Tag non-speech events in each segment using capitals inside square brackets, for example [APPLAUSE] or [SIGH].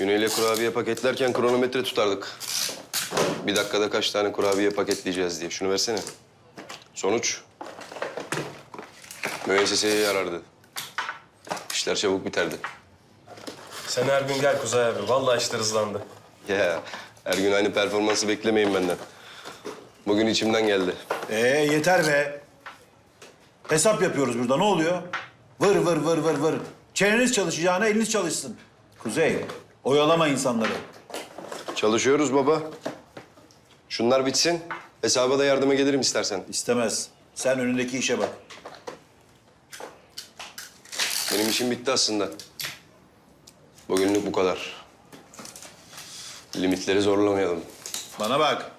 Güney'le kurabiye paketlerken kronometre tutardık. Bir dakikada kaç tane kurabiye paketleyeceğiz diye. Şunu versene. Sonuç? Müesseseye yarardı. İşler çabuk biterdi. Sen her gün gel Kuzey abi. Vallahi işler hızlandı. Ya her gün aynı performansı beklemeyin benden. Bugün içimden geldi. Ee yeter be. Hesap yapıyoruz burada. Ne oluyor? Vır vır vır vır vır. Çeneniz çalışacağına eliniz çalışsın. Kuzey, oyalama insanları. Çalışıyoruz baba. Şunlar bitsin. Hesaba da yardıma gelirim istersen. İstemez. Sen önündeki işe bak. Benim işim bitti aslında. Bugünlük bu kadar. Limitleri zorlamayalım. Bana bak.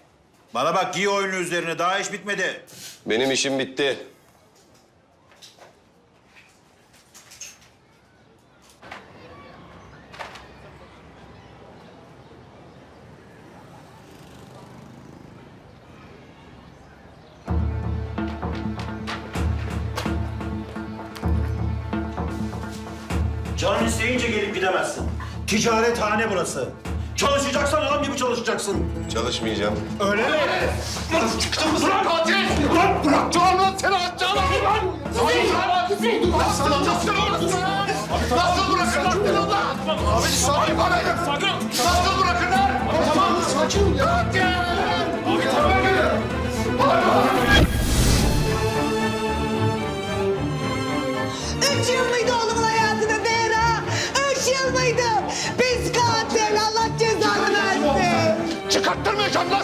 Bana bak giy oyunu üzerine. Daha iş bitmedi. Benim işim bitti. Canın isteyince gelip gidemezsin. Ticarethane burası. Çalışacaksan adam gibi çalışacaksın. Çalışmayacağım. Öyle mi? Bırak katil! Bırak, bırak! Canım seni atacağım! Lan! Kuzey! Nasıl onu? Nasıl bırakırlar beni lan? Abi sakin bana Sakın! Nasıl bırakırlar? Çıkarttırmayacağım lan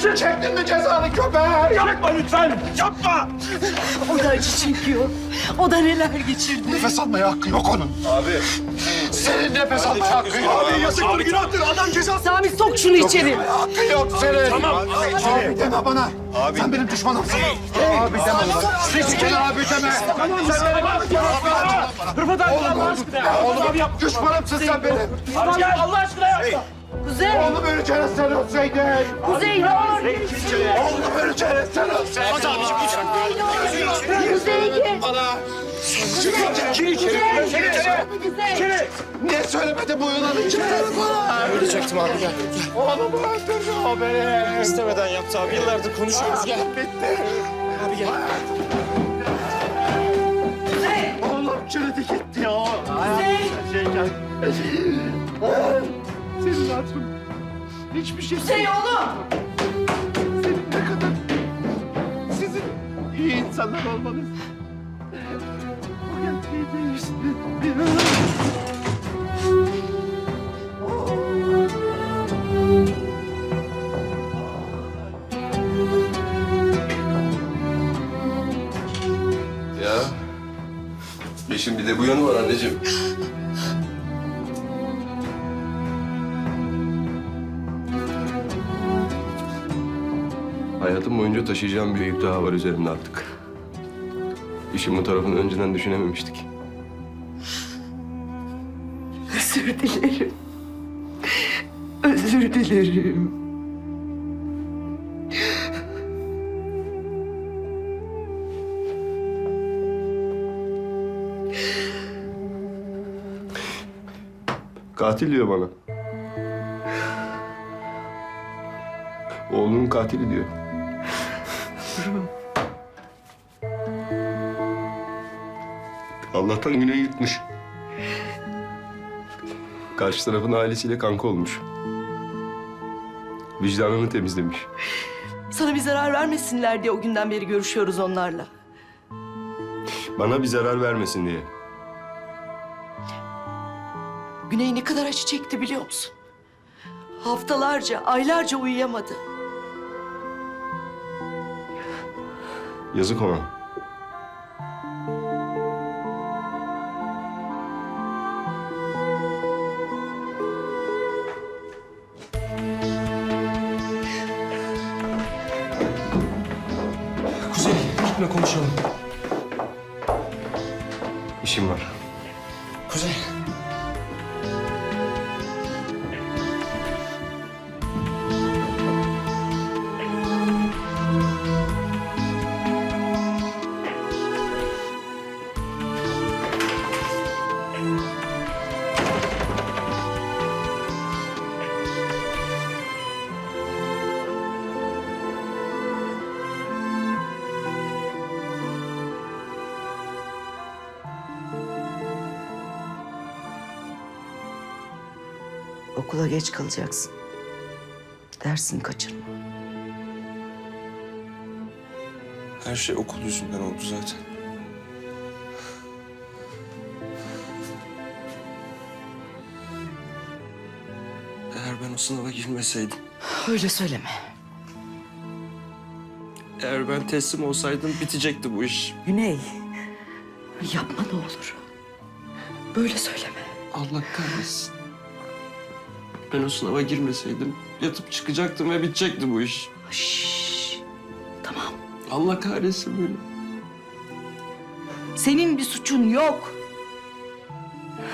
Çektin mi cezanı köpek? Yapma lütfen! Yapma! O da acı çekiyor. O da neler geçirdi. Nefes almaya hakkı yok onun. Abi. Senin nefes almaya hakkı yok. Abi yazıktır günahtır adam cezası. Sami sok şunu içeri. Hakkı yok senin. Tamam. Abi deme bana. Abi. Sen benim düşmanımsın. Abi deme bana. Sen abi deme. Sen benim Rıfat abi Allah aşkına. Oğlum yap. Düşmanımsın sen benim. Abi Allah aşkına yapma. Öleceğine sen ölseydin. Kuzey ne olur. Oğlum öleceğine sen ölseydin. Hadi abiciğim lütfen. Kuzey gel. Bana. Kuzey. Kuzey. Niye söylemedin bu yılan için? Ölecektim abi gel. Oğlumu öldürdü o beni. İstemeden yaptı abi. Yıllardır konuşuyoruz gel. Bitti. Abi gel. Oğlum çürüdü gitti ya. Kuzey. Şeyken. Senin hatun. Hiçbir şey Kuzey oğlum. Senin ne kadar sizin iyi insanlar olmanız. Bu gerçeği değiştirdi. Ya. İşin bir de bu yanı var anneciğim. Hayatım boyunca taşıyacağım bir yük daha var üzerimde artık. İşin bu tarafını önceden düşünememiştik. [LAUGHS] Özür dilerim. Özür dilerim. Katil diyor bana. Oğlunun katili diyor. Allah'tan güney gitmiş. Karşı tarafın ailesiyle kanka olmuş. Vicdanını temizlemiş. Sana bir zarar vermesinler diye o günden beri görüşüyoruz onlarla. Bana bir zarar vermesin diye. Güney ne kadar acı çekti biliyor musun? Haftalarca, aylarca uyuyamadı. Yazık ona. Konuşalım. İşim var. Okula geç kalacaksın. Dersini kaçırma. Her şey okul yüzünden oldu zaten. Eğer ben o sınava girmeseydim, Öyle söyleme. eğer ben teslim olsaydım bitecekti bu iş. Güney, yapma ne olur. Böyle söyleme. Allah kahretsin. Ben o sınava girmeseydim yatıp çıkacaktım ve bitecekti bu iş. Şşş, tamam. Allah kahretsin beni. Senin bir suçun yok.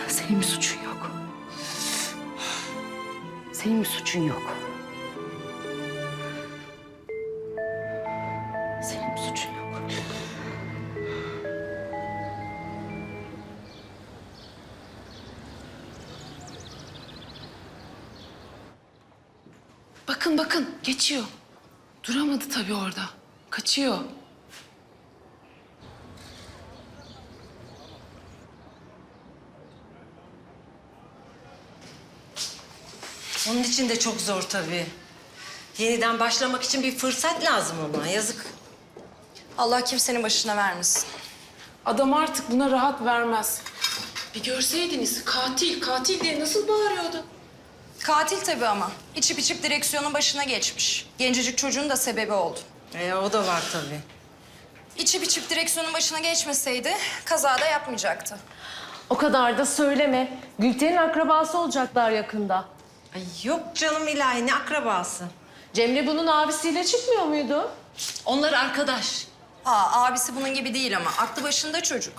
Senin bir suçun yok. Senin bir suçun yok. Bakın bakın geçiyor. Duramadı tabii orada. Kaçıyor. Onun için de çok zor tabii. Yeniden başlamak için bir fırsat lazım ona. Yazık. Allah kimsenin başına vermesin. Adam artık buna rahat vermez. Bir görseydiniz katil katil diye nasıl bağırıyordu. Katil tabii ama. İçip içip direksiyonun başına geçmiş. Gencecik çocuğun da sebebi oldu. E, o da var tabii. İçip içip direksiyonun başına geçmeseydi kazada yapmayacaktı. O kadar da söyleme. Gülten'in akrabası olacaklar yakında. Ay yok canım ilahi ne akrabası. Cemre bunun abisiyle çıkmıyor muydu? Onlar arkadaş. Aa, abisi bunun gibi değil ama aklı başında çocuk.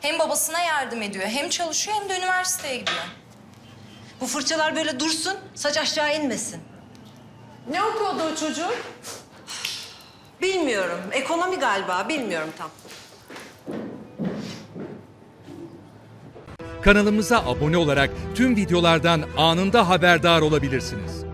Hem babasına yardım ediyor, hem çalışıyor hem de üniversiteye gidiyor. Bu fırçalar böyle dursun, saç aşağı inmesin. Ne okuyordu o çocuk? Bilmiyorum. Ekonomi galiba. Bilmiyorum tam. Kanalımıza abone olarak tüm videolardan anında haberdar olabilirsiniz.